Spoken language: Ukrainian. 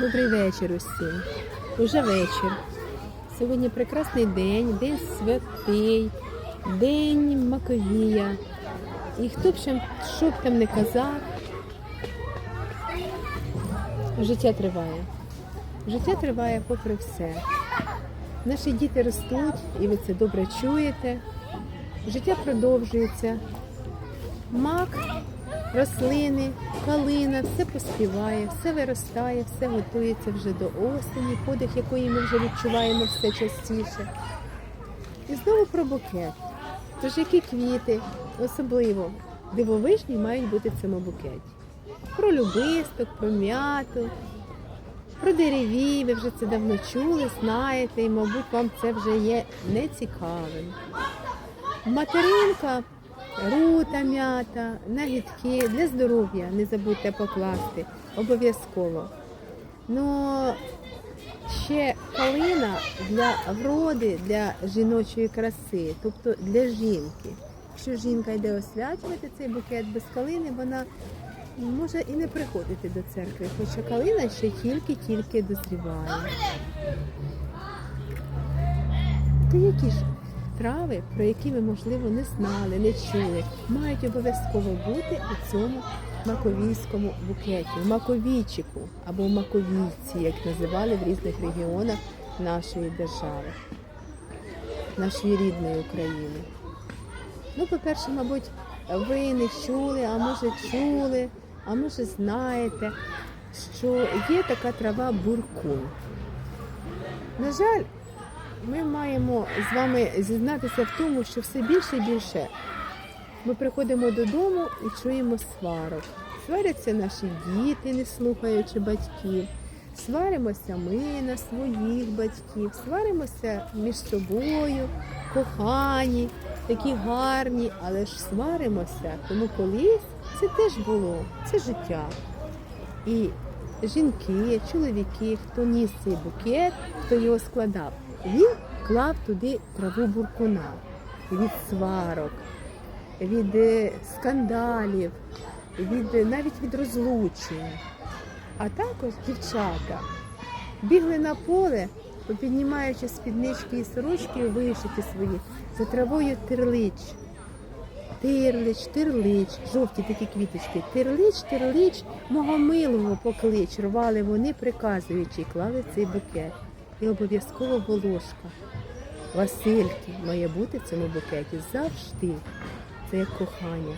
Добрий вечір усім. Уже вечір. Сьогодні прекрасний день, день святий, день Маковія. І хто б ще що б там не казав, життя триває. Життя триває попри все. Наші діти ростуть, і ви це добре чуєте. Життя продовжується. Мак, рослини, калина, все поспіває, все виростає, все готується вже до осені, подих якої ми вже відчуваємо все частіше. І знову про букет. Тож які квіти, особливо дивовижні, мають бути в цьому букеті. Про любисток, про м'яту, про дереві, ви вже це давно чули, знаєте, і, мабуть, вам це вже є нецікавим. Материнка, рута м'ята, нагідки для здоров'я не забудьте покласти обов'язково. Ну, ще калина для вроди, для жіночої краси, тобто для жінки. Якщо жінка йде освячувати цей букет без калини, вона може і не приходити до церкви, хоча калина ще тільки-тільки дозріває. Та які ж трави, про які ви, можливо, не знали, не чули, мають обов'язково бути у цьому маковійському букеті, в маковійчику або маковійці, як називали в різних регіонах нашої держави, нашої рідної України. Ну, по-перше, мабуть, ви не чули, а може чули, а може знаєте, що є така трава буркун. На жаль, ми маємо з вами зізнатися в тому, що все більше і більше ми приходимо додому і чуємо сварок. Сваряться наші діти, не слухаючи батьків. Сваримося ми на своїх батьків, сваримося між собою, кохані, такі гарні, але ж сваримося, тому колись це теж було, це життя. І жінки, чоловіки, хто ніс цей букет, хто його складав, він клав туди траву буркуна від сварок, від е, скандалів, від е, навіть від розлучень. А також дівчата бігли на поле, попіднімаючи спіднички і сорочки вишиті свої за травою терлич. Тирлич, тирлич, жовті такі квіточки. Тирлич, тирлич, мого милого поклич. Рвали вони, приказуючи, і клали цей букет. І обов'язково волошка. Васильки має бути в цьому букеті завжди. Це як кохання.